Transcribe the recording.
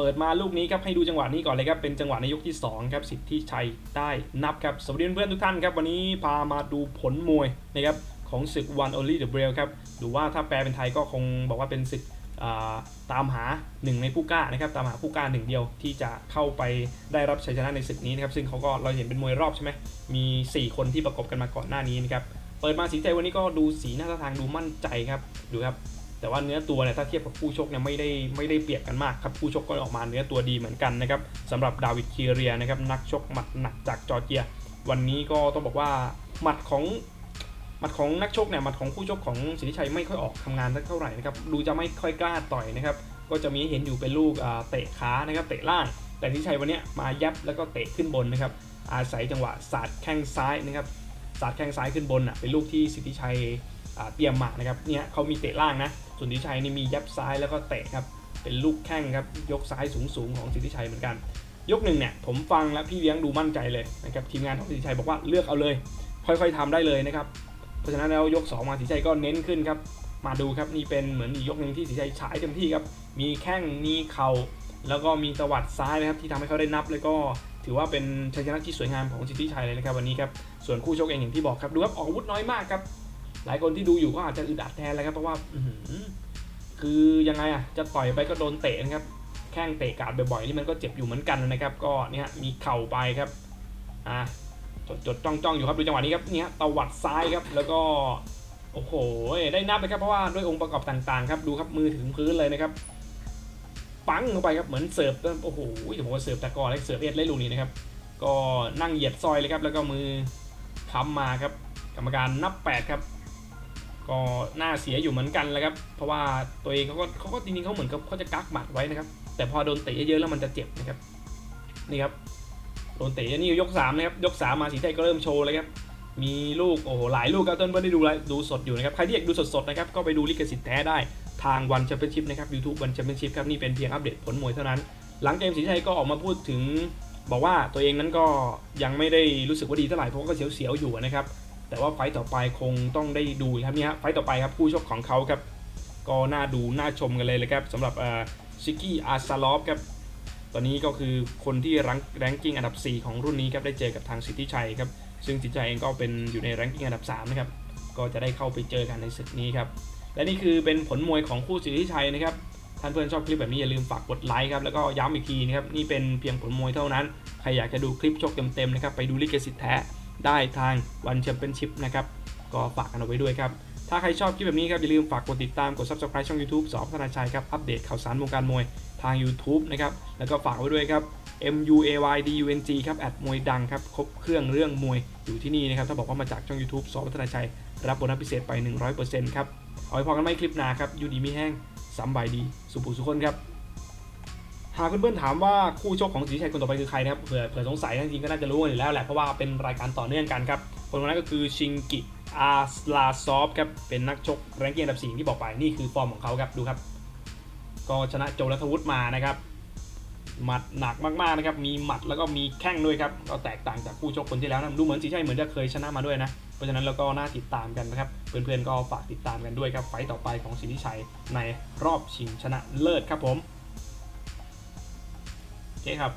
เปิดมาลูกนี้ครับให้ดูจังหวะนี้ก่อนเลยครับเป็นจังหวะในยกที่2ครับสิทธิชัยได้นับครับสวัสดีเพื่อนทุกท่านครับวันนี้พามาดูผลมวยนะครับของศึก One Only the Braille ครับหรือว่าถ้าแปลเป็นไทยก็คงบอกว่าเป็นศึกาตามหาหนึ่งในผู้กล้านะครับตามหาผู้กล้าหนึ่งเดียวที่จะเข้าไปได้รับชัยชนะในศึกนี้นะครับซึ่งเขาก็เราเห็นเป็นมวยรอบใช่ไหมมี 4 คนที่ประกบกันมาก่อนหน้านี้นะครับเปิดมาสีใจวันนี้ก็ดูสีหน้าท่าทางดูมั่นใจครับดูครับ แต่ว่าเนื้อตัวเนี่ยถ้าเทียบกับคู่ชกเนี่ยไม่ได้ไม่ได้เปรียบกันมากครับคู่ชกก็ออกมาเนื้อตัวดีเหมือนกันนะครับสำหรับดาวิดคีเรียนะครับนักชกหมัดหนักจากจอร์เจีย วันนี้ก็ต้องบอกว่าหมัดของหมัดของนักชกเนี่ยหมัดของคู่ชกของสิทธิชัยไม่ค่อยออกทำงานสักเท่าไหร่นะครับดูจะไม่ค่อยกล้าต่อยนะครับก็จะมีเห็นอยู่เป็นลูกเตะขานะครับเตะล่าง แต่สิทธิชัยวันเนี้ยมายับแล้วก็เตะขึ้นบนนะครับอาศัยจังหวะสาดแข้งซ้ายนะครับ สาดแข้งซ้ายขึ้นบนอะเป็นลูกที่สิทธิชัยเตรียมมานะครับเนี่ยเขามีเตะล่างนะส่วนสิทธิชัยนี่มียับซ้ายแล้วก็เตะครับเป็นลูกแข้งครับยกซ้ายสูงสูงๆของสิทธิชัยเหมือนกัน ยกหนึ่งเนี่ยผมฟังแล้วพี่เลี้ยงดูมั่นใจเลยนะครับทีมงานของสิทธิชัยบอกว่าเลือกเอาเลย ค่อยๆทำได้เลยนะครับเพราะฉะนั้นแล้วยก 2 มาสิทธิชัยก็เน้นขึ้นครับมาดูครับนี่เป็นเหมือนอีกยกหนึ่งที่สิทธิชัยฉายเต็มที่ครับมีแข้งมีเข่าแล้วก็มีตวัดซ้ายนะครับที่ทำให้เขาได้นับแล้วก็ ถือว่าเป็นชัยชนะที่สวยงามของสิทธิชัยเลยนะครับวันนี้ครับส่วนคู่ชกเองอย่างที่บอกครับดูครับออกอาวุธน้อยมากครับ หลายคนที่ดูอยู่ก็อาจจะอึดอัดแทนเลยครับเพราะว่าคือยังไงอะจะต่อยไปก็โดนเตะนะครับแข้งเตะกาดบ่อยๆนี่มันก็เจ็บอยู่เหมือนกันนะครับ ก็เนี่ยมีเข่าไปครับอะจดจดจ้องจ้องอยู่ครับดูจังหวะนี้ครับเนี่ยตวัดซ้ายครับแล้วก็โอ้โหได้นับเลยครับเพราะว่าด้วยองค์ประกอบต่างๆ ครับดูครับมือถึงพื้นเลยนะครับ ปังเข้าไปครับเหมือนเสิร์ฟโอ้โหผมว่าเสิร์ฟตะกร้อเลยเสิร์ฟเอ็ดเลยลูกนี้นะครับก็นั่งเหยียดซอยเลยครับแล้วก็มือค้ำมาครับ กรรมการนับ 8 ครับ ก็น่าเสียอยู่เหมือนกันแหละครับ เพราะว่าตัวเองเขาก็เขาก็จริงๆเขาเหมือนกับเขาจะกักหมัดไว้นะครับ แต่พอโดนเตะเยอะๆแล้วมันจะเจ็บนะครับนี่ครับโดนเตะนี่ยก3นะครับยก3มาสีไทยก็เริ่มโชว์เลยครับมีลูกโอ้โหหลายลูกครับต้นเพื่อนได้ดูไลฟ์ดูสดอยู่นะครับใครที่อยากดูสดๆนะครับก็ไปดูลิขสิทธิ์แท้ได้ ทางวันแชมเปี้ยนชิพนะครับยูทูบวันแชมเปี้ยนชิพครับนี่เป็นเพียงอัปเดตผลมวยเท่านั้น หลังเกมสีไทยก็ออกมาพูดถึง บอกว่าตัวเองนั้นก็ยังไม่ได้รู้สึกว่าดีเท่าไหร่เพราะว่าก็เสียวๆอยู่นะครับแต่ว่าไฟต์ต่อไปคงต้องได้ดูครับนี่ฮะไฟต์ต่อไปครับผู้ชกของเขาครับก็น่าดูน่าชมกันเลยเลยครับสำหรับชิกกี้อาซาลอฟครับตอนนี้ก็คือคนที่รังแรงกิ้งอันดับ 4 ของรุ่นนี้ครับได้เจอกับทางสิทธิชัยครับซึ่งสิทธิชัยเองก็เป็นอยู่ในแรงกิ้งอันดับ3นะครับก็จะได้เข้าไปเจอกันในศึกนี้ครับ และนี่คือเป็นผลมวยของคู่สิทธิชัยนะครับ ท่านเพื่อนชอบคลิปแบบนี้อย่าลืมฝากกดไลค์ครับ แล้วก็ย้ำอีกทีนะครับ นี่เป็นเพียงผลมวยเท่านั้น ใครอยากจะดูคลิปชกเต็มๆนะครับ ไปดูลิขสิทธิ์แท้ได้ทางวันแชมเปี้ยนชิพนะครับ ก็ฝากกันเอาไว้ด้วยครับ ถ้าใครชอบคลิปแบบนี้ครับอย่าลืมฝากกดติดตาม กด subscribe ช่อง YouTube สอบพัฒนาชัยครับ อัปเดตข่าวสารวงการมวยทาง YouTube นะครับ แล้วก็ฝากไว้ด้วยครับ M U A Y D U N G ครับแอดมวยดังครับ ครบเครื่องเรื่องมวยอยู่ที่นี่นะครับ ถ้าบอกว่ามาจากช่อง YouTube สอบพัฒนาชัย รับโบนัสพิเศษไป 100%ครับ ขอให้พอกันไม่คลิปหนาครับอยูดีมีแห้งสำบายดีสุภูสุคนครับหากเพื่อนๆถามว่าคู่ชกของสีชัยคนต่อไปคือใครนะครับเผื่อเผื่อสงสัยจริงๆก็น่าจะรู้กันอยู่แล้วแหละเพราะว่าเป็นรายการต่อเนื่องกันครับคนคนนั้นก็คือชิงกิอาสลาซอฟครับเป็นนักชกแรงเกิ้งอันดับสี่ที่บอกไปนี่คือฟอร์มของเขาครับดูครับ ก็ชนะโจรัฐวุฒิมานะครับ หมัดหนักมากๆนะครับ มีหมัดแล้วก็มีแข้งด้วยครับ ก็แตกต่างจากคู่ชกคนที่แล้วนะดูเหมือนสีชัยเหมือนจะเคยชนะมาด้วยนะ เพราะฉะนั้นเราก็น่าติดตามกันนะครับ เพื่อนๆก็ฝากติดตามกันด้วยครับ ไฟต์ต่อไปของสิทธิชัยในรอบชิงชนะเลิศครับผม โอเคครับ